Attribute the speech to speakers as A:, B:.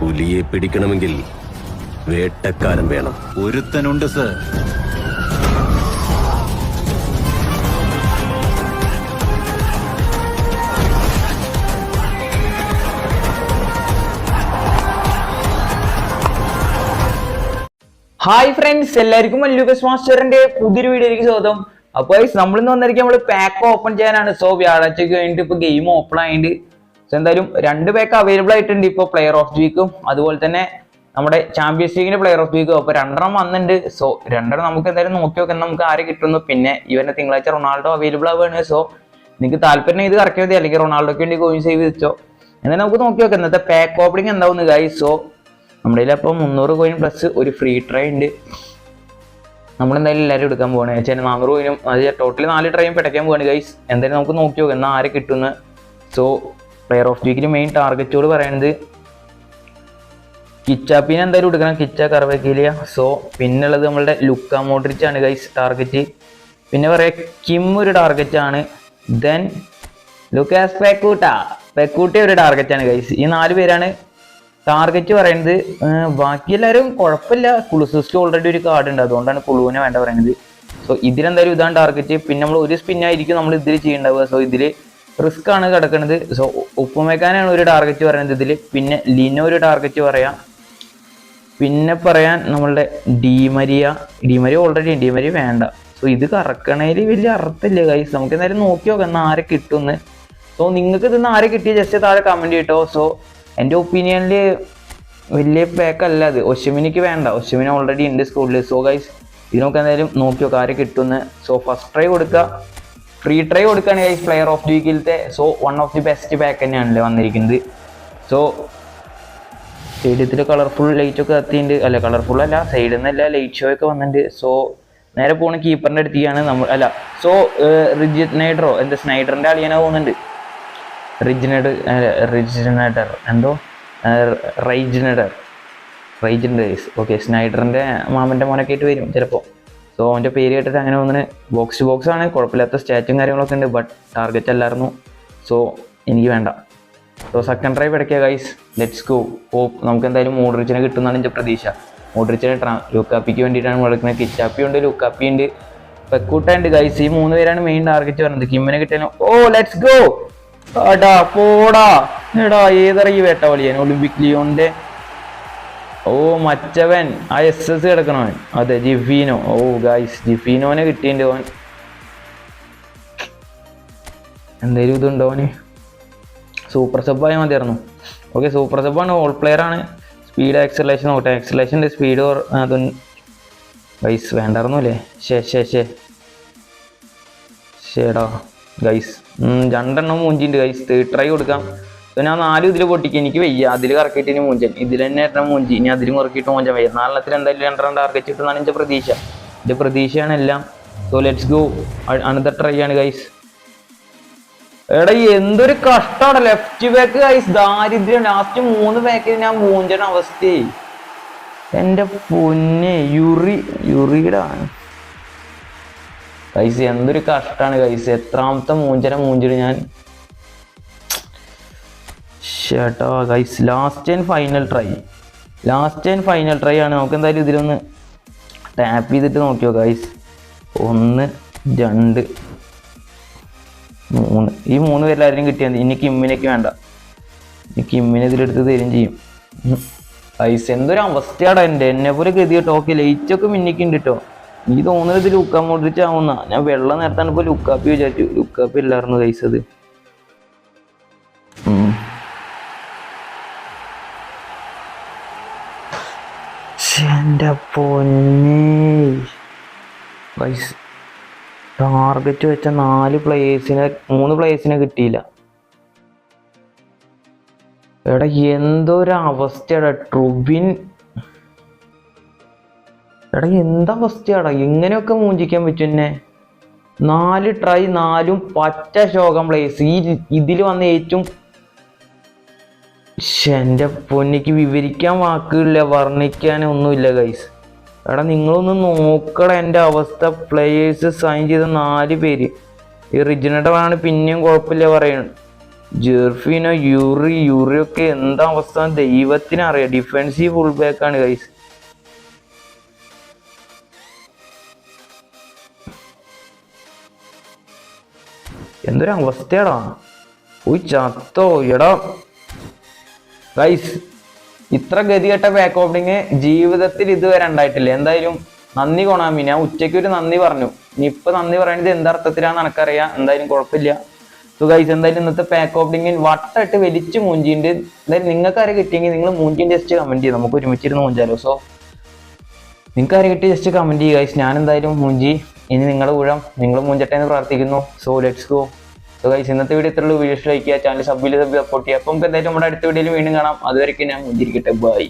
A: പുലിയെ പിടിക്കണമെങ്കിൽ വേട്ടക്കാരൻ വേണം.
B: ഒരുത്തനുണ്ട് sir.
C: Hi friends എല്ലാവർക്കും മല്ലൂക്കസ് മാസ്റ്ററിന്റെ പുതിയൊരു വീഡിയോയിലേക്ക് സ്വാഗതം. അപ്പൊ നമ്മളിന്ന് വന്നിരിക്കും നമ്മൾ പാക്ക് ഓപ്പൺ ചെയ്യാനാണ്. സോ വ്യാഴാഴ്ചക്ക് കഴിഞ്ഞിട്ട് ഇപ്പൊ ഗെയിം ഓപ്പൺ ആയിട്ട് സോ എന്തായാലും രണ്ട് പേക്ക് അവൈലബിൾ ആയിട്ടുണ്ട് ഇപ്പോൾ പ്ലെയർ ഓഫ് ദി വീക്കും അതുപോലെ തന്നെ നമ്മുടെ ചാമ്പ്യൻസ് ലീഗിന്റെ പ്ലെയർ ഓഫ് ദി വീക്കും അപ്പോൾ രണ്ടെണ്ണം വന്നിട്ടുണ്ട്. സോ രണ്ടെണ്ണം നമുക്ക് എന്തായാലും നോക്കി നോക്കാം. നമുക്ക് ആരെ കിട്ടുന്നു. പിന്നെ ഇവന്റെ തിങ്കളാഴ്ച റൊണാൾഡോ അവൈലബിൾ ആവുകയാണ്. സോ നിങ്ങൾക്ക് താല്പര്യം ഇത് കറക്റ്റ് മതി അല്ലെങ്കിൽ റൊണാൾഡോക്ക് വേണ്ടി കോയിൻ സേവ് വെച്ചോ എന്നാൽ നമുക്ക് നോക്കി നോക്കാം. ഇന്നത്തെ പാക്ക് ഓപ്പണിംഗ് എന്താവുന്നു ഗൈസ് സോ നമ്മുടെ കയ്യിൽ അപ്പോൾ മുന്നൂറ് കോയിൻ പ്ലസ് ഒരു ഫ്രീ ട്രൈ ഉണ്ട്. നമ്മളെന്തായാലും എല്ലാവരും എടുക്കാൻ പോകണേ വെച്ചാൽ നാനൂറ് കോയിനും അത് ടോട്ടലി നാല് ട്രൈയും പിടയ്ക്കാൻ പോവാണ് ഗൈസ് എന്തായാലും നമുക്ക് നോക്കി നോക്കാം. എന്നാൽ ആരെ കിട്ടുന്നു? സോ പ്ലെയർ ഓഫ് വീക്കിൽ മെയിൻ ടാർഗറ്റോട് പറയുന്നത് കിച്ചാപ്പിനെ എന്തായാലും എടുക്കണം. കിച്ച കറവക്കിലിയ സോ പിന്നുള്ളത് നമ്മളുടെ ലുക്ക മോഡ്രിച്ച് ആണ് ഗൈസ് ടാർഗറ്റ് പിന്നെ പറയാം കിം ഒരു ടാർഗറ്റ് ആണ്. Then Lucas പെക്കൂട്ട. പെക്കൂട്ട ഒരു ടാർഗറ്റ് ആണ് ഗൈസ് ഈ നാല് പേരാണ് ടാർഗറ്റ് പറയുന്നത് ബാക്കി എല്ലാവരും കുഴപ്പമില്ല. കുളുസിസ്റ്റ് ഓൾറെഡി ഒരു കാർഡ് ഉണ്ട്. അതുകൊണ്ടാണ് കുളുവിനെ വേണ്ട പറയുന്നത് സോ ഇതിലെന്തായാലും ഇതാണ് ടാർഗറ്റ് പിന്നെ നമ്മൾ ഒരു സ്പിന്നായിരിക്കും നമ്മൾ ഇതിൽ ചെയ്യേണ്ടാവുക. സോ ഇതിൽ റിസ്ക് ആണ് കിടക്കുന്നത് സോ ഉപ്പുമേക്കാനാണ് ഒരു ടാർഗറ്റ് പറയുന്നത് ഇതിൽ പിന്നെ ലിനോ ഒരു ടാർഗറ്റ് പറയാം. പിന്നെ പറയാൻ നമ്മളുടെ Di Maria. Di Maria already Di Maria വേണ്ട. സോ ഇത് കറക്കണേൽ വലിയ അർത്ഥമില്ല ഗൈസ് നമുക്ക് എന്തായാലും നോക്കി നോക്കാം എന്നാൽ ആരെ കിട്ടുമെന്ന് സോ നിങ്ങൾക്ക് ഇത് ആരെ കിട്ടിയ ജസ്റ്റ് താഴെ കമന്റ് ചെയ്യട്ടോ സോ എന്റെ ഒപ്പീനിയനിൽ വലിയ പാക്ക് അല്ല അത്. ഒശ്വിനിക്ക് വേണ്ട. ഒഷമിന് ഓൾറെഡി ഉണ്ട് സ്കൂളിൽ സോ ഗൈസ് ഇത് നമുക്ക് എന്തായാലും നോക്കി നോക്കാം ആരെ കിട്ടുമെന്ന് സോ ഫസ്റ്റ് ട്രൈ കൊടുക്കുക ഫ്രീ ട്രൈ കൊടുക്കുകയാണ് guys player of the വീക്കിലത്തെ so one of the best pack തന്നെയാണല്ലേ വന്നിരിക്കുന്നത്. സോ സ്റ്റേഡിയത്തിൽ കളർഫുൾ ലൈറ്റ് ഒക്കെ എത്തിയിട്ടുണ്ട് അല്ല കളർഫുൾ അല്ല സൈഡിൽ നിന്നല്ല ലൈറ്റ് ഷോ ഒക്കെ വന്നിട്ടുണ്ട് സോ നേരെ പോണ കീപ്പറിന്റെ അടുത്തേക്കാണ് നമ്മൾ അല്ല സോ റിജിത് നൈഡറോ എന്താ സ്നൈഡറിന്റെ അളിയനെ പോകുന്നുണ്ട് റിജിനേഡ് റിജിനേഡർ എന്തോ? റൈജിനേഡർ റൈജിന്റെ ഓക്കെ സ്നൈഡറിന്റെ മാമന്റെ മോനൊക്കെ ആയിട്ട് വരും ചിലപ്പോൾ സോ അവന്റെ പേര് കേട്ടിട്ട് അങ്ങനെ വന്നിട്ട് ബോക്സ് ടു ബോക്സ് ആണ്. കുഴപ്പമില്ലാത്ത സ്റ്റാറ്റും കാര്യങ്ങളൊക്കെ ഉണ്ട് ബട്ട് ടാർഗറ്റ് അല്ലായിരുന്നു. സോ എനിക്ക് വേണ്ട. സോ സെക്കൻഡ് ഡ്രൈവ് ഇടയ്ക്കുക ഗൈസ് ലെറ്റ്സ് ഗോ ഓ നമുക്ക് എന്തായാലും മോഡ്രിച്ചിനെ കിട്ടുന്നതാണ് എന്റെ പ്രതീക്ഷ. മോഡ്രിച്ചിനെ ട്രാ ലുക്കാപ്പിക്ക് വേണ്ടിയിട്ടാണ് എടുക്കുന്നത് കിച്ചാപ്പി ഉണ്ട് ലുക്കാപ്പി ഉണ്ട്. പെക്കൂട്ട ഉണ്ട് ഗൈസ് ഈ മൂന്ന് പേരാണ് മെയിൻ ടാർഗറ്റ് പറഞ്ഞത് കിമ്മിനെ കിട്ടിയാലും ഓ ലെറ്റ്സ് ഗോ അടാ പോടാ. എടാ ഏതറിയ വേട്ട വലിയ ഒളിമ്പിക് ലിയോന്റെ ഓ മറ്റവൻ ആ എസ് എസ് കിടക്കണവൻ. അതെ ജിഫീനോ. ഓ ഗായ്സ് ജിഫീനോനെ കിട്ടിയിട്ടുണ്ട് ഓൻ. എന്തേലും ഇതുണ്ടോ ഓന്? സൂപ്പർ സബായ മതിയായിരുന്നു. ഓക്കെ സൂപ്പർ സബാണ് ഓൾ പ്ലെയർ ആണ്. സ്പീഡ് ആക്സലേഷൻ നോക്കട്ടെ. ആക്സലേഷന്റെ സ്പീഡ് അത് ഗൈസ് വേണ്ടായിരുന്നു അല്ലേ ശേ ശേ ശേ ശേടാ ഗൈസ് രണ്ടെണ്ണം മൂഞ്ചിണ്ട് ഗൈസ് തേർഡ് ട്രൈ കൊടുക്കാം. So ഞാൻ നാല് ഇതിൽ പൊട്ടിക്കും. എനിക്ക് വയ്യ. അതിൽ കറക്കിയിട്ട് ഇനി മൂഞ്ചൻ. ഇതിൽ തന്നെ മൂഞ്ചി. ഇനി അതിലും കുറക്കിയിട്ട് മൂഞ്ചൻ വയ്യ. നാലെണ്ണത്തിൽ എന്തായാലും രണ്ടെണ്ണം ടാർഗറ്റ് കിട്ടുന്നതാണ് എന്റെ പ്രതീക്ഷ. എന്റെ പ്രതീക്ഷയാണ് എല്ലാം. So let's go another try ആണ് ഗൈസ് എടാ എന്തൊരു കഷ്ടമാണ് ലെഫ്റ്റ് ബാക്ക് ഗൈസ് ദാരിദ്ര്യം. ലാസ്റ്റ് മൂന്ന് ബാക്കിൽ ഞാൻ മൂഞ്ചൻ അവസ്ഥയായി എന്റെ പൊന്നെ. യുറി യുറിയുടെ ഗൈസ് എന്തൊരു കഷ്ടമാണ് ഗൈസ് എത്രാമത്തെ മൂഞ്ചന മൂഞ്ചിട്ട് ഞാൻ. ചേട്ടാ guys last and final try last and final try ആണ്. നമുക്ക് എന്തായാലും ഇതിലൊന്ന് ടാപ്പ് ചെയ്തിട്ട് നോക്കിയോ ഗൈസ് ഒന്ന് രണ്ട് മൂന്ന്. ഈ മൂന്ന് പേരെല്ലാവരും കിട്ടിയാൽ മതി. ഇനി കിമ്മിനേക്ക് വേണ്ട. ഇനി കിമ്മിനെ ഇതിലെടുത്ത് തരും ചെയ്യും. ഗൈസ് എന്തൊരു അവസ്ഥയാടാ എന്റെ. എന്നെ പോലെ ഗതി കേട്ടോ. ഓക്കെ ലൈറ്റൊക്കെ മിന്നിക്കുണ്ട് കേട്ടോ. നീ തോന്നുന്നത് ഇത് ലുക്കാ ഞാൻ വെള്ളം നേരത്താണ് ഇപ്പോൾ ലുക്കാപ്പി വിചാരിച്ചു. ലുക്കാപ്പി ഇല്ലായിരുന്നു ഗൈസ് അത്. എന്റെ പൊന്നേ ടാർഗറ്റ് വെച്ച നാല് പ്ലേയേഴ്സിനെ മൂന്ന് പ്ലേയേഴ്സിനെ കിട്ടിയില്ല. എടാ എന്തൊരവസ്ഥയാടാ ട്രുബിൻ എടാ എന്തവസ്ഥയാടാ ഇങ്ങനെയൊക്കെ മൂഞ്ചിക്കാൻ പറ്റും എന്നെ? നാല് ട്രൈ നാലും പച്ച ശോകം പ്ലേസ് ഈ ഇതിൽ വന്ന ഏറ്റവും എന്റെ പൊന്നിക്ക് വിവരിക്കാൻ വാക്കുകളില്ല വർണിക്കാൻ ഒന്നുമില്ല ഗൈസ് എടാ നിങ്ങളൊന്ന് നോക്കടാ എന്റെ അവസ്ഥ. പ്ലേയേഴ്സ് സൈൻ ചെയ്ത നാല് പേര്. ഈ റിജിനേറ്ററാണ് പിന്നെയും കുഴപ്പമില്ല പറയുന്നത് ജെർഫിനോ യൂറി യൂറി ഒക്കെ എന്താ അവസ്ഥ? ദൈവത്തിനറിയാം ഡിഫൻസീവ് ഫുൾ ബാക്ക് ആണ് ഗൈസ് എന്തൊരു അവസ്ഥയാടാ ഓ ചത്തോ എടാ. ഗൈസ് ഇത്ര ഗതികെട്ട ബാക്ക് ഓപ്പണിങ് ജീവിതത്തിൽ ഇതുവരെ ഉണ്ടായിട്ടില്ല. എന്തായാലും നന്ദി കൊണാമി. ഞാൻ ഉച്ചയ്ക്ക് ഒരു നന്ദി പറഞ്ഞു. ഇനി ഇപ്പൊ നന്ദി പറയുന്നത് എന്തർത്ഥത്തിലാണെന്ന് എനിക്കറിയാം എന്തായാലും കുഴപ്പമില്ല. സോ ഗൈസ് എന്തായാലും ഇന്നത്തെ പാക്ക് ഓപ്പണിങ്ങിൽ വട്ടായിട്ട് വലിച്ച് മൂഞ്ചിന്റെ എന്തായാലും നിങ്ങൾക്ക് ആരെ കിട്ടിയെങ്കിൽ നിങ്ങൾ മൂഞ്ചിൻ ജസ്റ്റ് കമന്റ് ചെയ്യും. നമുക്ക് ഒരുമിച്ചിരുന്ന് മൂഞ്ചാലോ. സോ നിങ്ങൾക്ക് ആരെ കിട്ടി ജസ്റ്റ് കമന്റ് ചെയ്യുക ഗൈസ് ഞാൻ എന്തായാലും മൂഞ്ചി. ഇനി നിങ്ങളുടെ ഊഴം. നിങ്ങൾ മൂഞ്ചട്ടെ എന്ന് പ്രാർത്ഥിക്കുന്നു. So let's go so guys ഇന്നത്തെ വീഡിയോ ഇത്രയുള്ളൂ വീഡിയോസ് ലൈക്ക് ചെയ്യുക ചാനൽ സബ്സ്ക്രൈബ് ചെയ്യുക സപ്പോർട്ട് ചെയ്യുക. അപ്പം എന്തായാലും നമ്മുടെ അടുത്ത വീഡിയോയിൽ വീണ്ടും കാണാം. അതുവരെയ്ക്ക് ഞാൻ മുഞ്ചിരിക്കട്ടെ ബൈ